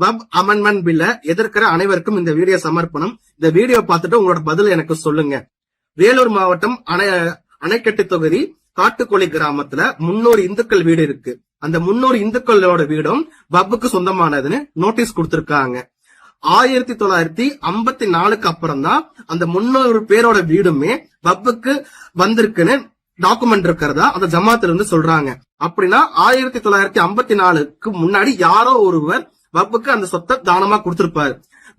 Web amendment பில்ல எதிர்க்கிற அனைவருக்கும் இந்த வீடியோ சமர்ப்பணம். இந்த வீடியோ பார்த்துட்டு உங்களோட பதில் எனக்கு சொல்லுங்க. வேலூர் மாவட்டம் அணை அணைக்கட்டு தொகுதி காட்டுக்கோழி கிராமத்துல முன்னூறு இந்துக்கள் வீடு இருக்கு. அந்த முன்னூறு இந்துக்களோட வீடும் பப்புக்கு சொந்தமானதுன்னு நோட்டீஸ் கொடுத்திருக்காங்க. ஆயிரத்தி தொள்ளாயிரத்தி ஐம்பத்தி நாலுக்கு அப்புறம் தான் அந்த முன்னூறு பேரோட வீடுமே பப்புக்கு வந்திருக்குன்னு டாக்குமெண்ட் இருக்கிறதா அந்த ஜமாத்துல இருந்து சொல்றாங்க. அப்படின்னா ஆயிரத்தி தொள்ளாயிரத்தி ஐம்பத்தி நாலுக்கு முன்னாடி யாரோ ஒருவர் வப்புக்கு அந்த சொத்தை தானமா கொடுத்திருப்பாரு.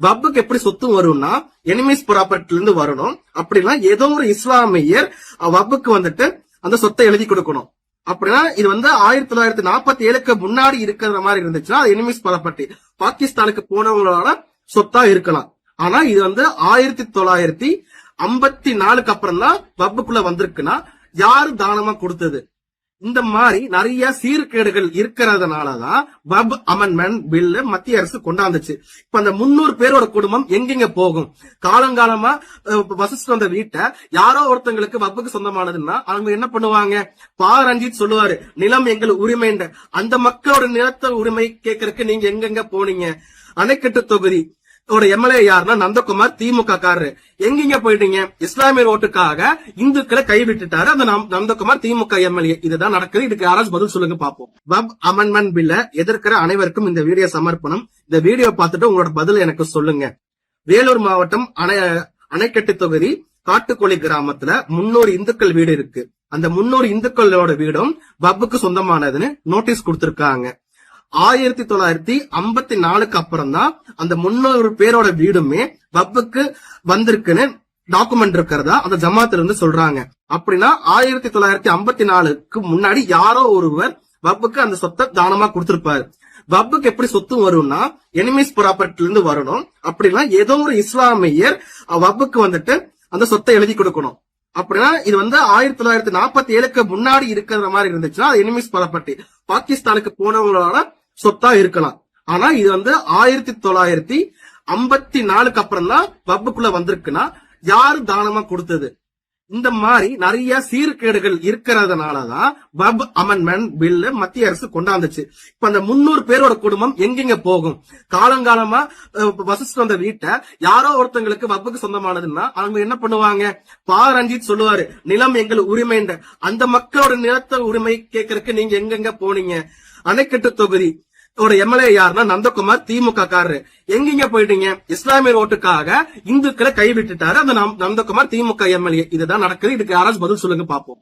வப்புக்கு எப்படி சொத்து வரும்னா எனிமீஸ் ப்ராப்பர்ட்டில இருந்து வரணும். அப்படின்னா ஏதோ ஒரு இஸ்லாமியர் வப்புக்கு வந்துட்டு அந்த சொத்தை எழுதி கொடுக்கணும். அப்படின்னா இது வந்து ஆயிரத்தி தொள்ளாயிரத்தி நாற்பத்தி ஏழுக்கு முன்னாடி இருக்கிற மாதிரி இருந்துச்சுன்னா அது எனிமீஸ் ப்ராப்பர்ட்டி பாகிஸ்தானுக்கு போனவங்களோட சொத்தா இருக்கலாம். ஆனா இது வந்து ஆயிரத்தி தொள்ளாயிரத்தி ஐம்பத்தி நாலுக்கு அப்புறம் தான் வப்புக்குள்ள வந்திருக்குன்னா யாரு தானமா கொடுத்தது? இந்த மாதிரி நிறைய சீர்கேடுகள் இருக்கிறதுனாலதான் வப் அமெண்ட்மெண்ட் பில்ல மத்திய அரசு கொண்டாந்துச்சு. இப்ப அந்த முன்னூறு பேரோட குடும்பம் எங்கெங்க போகும்? காலங்காலமா அஹ், வசிச்சுட்டு வந்த வீட்டை யாரோ ஒருத்தங்களுக்கு பப்புக்கு சொந்தமானதுன்னா அவங்க என்ன பண்ணுவாங்க? பா ரஞ்சித் சொல்லுவாரு நிலம் எங்கள் உரிமைன்ற அந்த மக்களோட நிலத்த உரிமை கேட்கறதுக்கு நீங்க எங்கெங்க போனீங்க? அணைக்கட்டு தொகுதி. ஒரு எம்எல்ஏ யாருன்னா நந்தகுமார் திமுக காரரு. எங்கெங்க போயிட்டீங்க? இஸ்லாமியர் ஓட்டுக்காக இந்துக்களை கைவிட்டுட்டாரு. அந்த நம்- நந்தகுமார் திமுக எம்எல்ஏ இதுதான் நடக்குது. இதுக்கு யாராச்சும் பதில் சொல்லுங்க பாப்போம் வப் அமெண்ட்மெண்ட் பில்ல எதிர்க்கிற அனைவருக்கும் இந்த வீடியோ சமர்ப்பணம். இந்த வீடியோ பார்த்துட்டு உங்களோட பதில் எனக்கு சொல்லுங்க. வேலூர் மாவட்டம் அணை அணைக்கட்டு தொகுதி காட்டுக்கோழி கிராமத்துல முன்னூறு இந்துக்கள் வீடு இருக்கு. அந்த முன்னூறு இந்துக்களோட வீடும் பப்புக்கு சொந்தமானதுன்னு நோட்டீஸ் கொடுத்திருக்காங்க. ஆயிரத்தி தொள்ளாயிரத்தி ஐம்பத்தி நாலுக்கு அப்புறம் தான் அந்த முன்னூறு பேரோட வீடுமே வப்புக்கு வந்திருக்குன்னு டாக்குமெண்ட் இருக்கிறதா அந்த ஜமாத்துல இருந்து சொல்றாங்க. அப்படின்னா ஆயிரத்தி தொள்ளாயிரத்தி ஐம்பத்தி நாலுக்கு முன்னாடி யாரோ ஒருவர் பப்புக்கு அந்த சொத்தை தானமா கொடுத்திருப்பாரு. பப்புக்கு எப்படி சொத்து வரும்னா எனிமீஸ் ப்ராப்பர்ட்டில இருந்து வரணும். அப்படின்னா ஏதோ ஒரு இஸ்லாமியர் பப்புக்கு வந்துட்டு அந்த சொத்தை எழுதி கொடுக்கணும். அப்படின்னா இது வந்து ஆயிரத்தி தொள்ளாயிரத்தி நாற்பத்தி ஏழுக்கு முன்னாடி இருக்கிற மாதிரி இருந்துச்சுன்னா அது எனிமீஸ் ப்ராப்பர்ட்டி பாகிஸ்தானுக்கு போனவங்களோட சொத்தா இருக்கலாம். ஆனா இது வந்து ஆயிரத்தி தொள்ளாயிரத்தி ஐம்பத்தி நாலுக்கு அப்புறம் தான் வப்புக்குள்ள வந்திருக்குன்னா யாரு தானமா கொடுத்தது? இந்த மாதிரி நிறைய சீர்கேடுகள் இருக்கிறதுனாலதான் வப் அமெண்ட்மெண்ட் பில்லு மத்திய அரசு கொண்டாந்துச்சு. இப்ப அந்த முன்னூறு பேரோட குடும்பம் எங்கெங்க போகும்? காலங்காலமா அஹ், வசிச்சுட்டு வந்த வீட்டை யாரோ ஒருத்தங்களுக்கு வப்புக்கு சொந்தமானதுன்னா அவங்க என்ன பண்ணுவாங்க? பா ரஞ்சித் சொல்லுவாரு நிலம் எங்கள் உரிமைன்ற அந்த மக்களோட நிலத்த உரிமை கேட்கறதுக்கு நீங்க எங்கெங்க போனீங்க? அணைக்கட்டு தொகுதி. ஒரு எம்எல்ஏ யாருன்னா நந்தகுமார் திமுக காரரு. எங்கெங்க போயிட்டீங்க? இஸ்லாமியர் ஓட்டுக்காக இந்துக்களை கைவிட்டுட்டாரு. அந்த நந்தகுமார் திமுக எம்எல்ஏ இதுதான் நடக்குது. இதுக்கு யாராச்சும் பதில் சொல்லுங்க பாப்போம்.